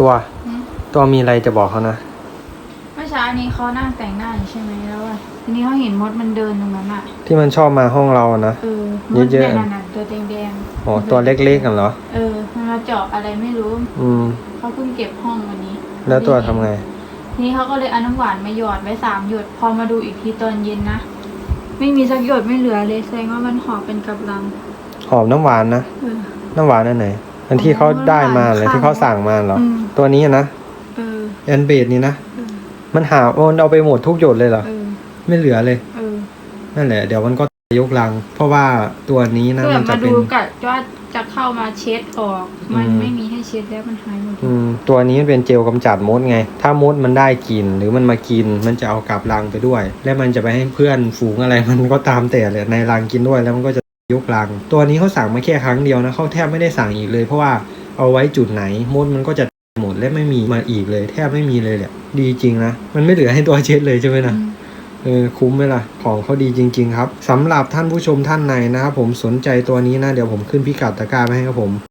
ตัวอืมตัวมีอะไรจะบอกเขานะเมื่อเช้านี้เขานั่งแต่งหน้าอยู่ใช่ไหมแล้วอะทีนี้เขาเห็นมดมันเดินตรงนั้นอะที่มันชอบมาห้องเราอะนะ เออมดเยอะๆนี่นั่นๆตัวแดงๆอ๋อตัวเล็กๆกันเหรอ เออมันมาเจาะอะไรไม่รู้อืม เขาเพิ่งเก็บห้องวันนี้แล้วตัวทำไง ทีนี้เขาก็เลยเอาน้ำหวานมาหยอดไว้สามหยด พอมาดูอีกทีตอนเย็นนะไม่มีสักหยดไม่เหลือเลยแสดงว่ามันห่อเป็นกำลังหอมน้ำหวานนะ เออ น้ำหวานอันไหน อันที่เขาได้มาเลยน้ำหวานที่เขาสั่งมาเหรอ อืม ตัวนี้นะเออแอนเบดนี่นะเออมันหามันเอาไปหมดทุกหยดเลยเหรอ เออไม่เหลือเลย เออนั่นแหละ เดี๋ยวมันก็ยกลัง เพราะว่าตัวนี้นะเพื่อมันจะมาเป็ดูน กัดว่าจะเข้ามาเช็ดออก มันอืม ไม่มีให้เช็ดแล้วมันหายหมดอืมตัวนี้มันเป็นเจลกำจัดมดไง ถ้ามดมันได้กลินหรือมันมากิน มันจะเอากลับรังไปด้วย และมันจะไปให้เพื่อนฝูงอะไร มันก็ตามแต่เลยในรังกินด้วยแล้วมันก็จะยกรัง ตัวนี้เขาสั่งมาแค่ครั้งเดียวนะเขาแทบไม่ได้สั่งอีกเลย เพราะว่าเอาไว้จุดไหนมดมันก็จะ หมดและไม่มีมาอีกเลย แทบไม่มีเลยแหละดีจริงนะมันไม่เหลือให้ตัวเช็ดเลยใช่ไหมนะอืมเออคุ้มไหมล่ะ ของเขาดีจริง ๆ ครับสำหรับท่านผู้ชมท่านไหนนะครับผมสนใจตัวนี้นะ เดี๋ยวผมขึ้นพิกัดตะกร้าไว้ให้ครับผม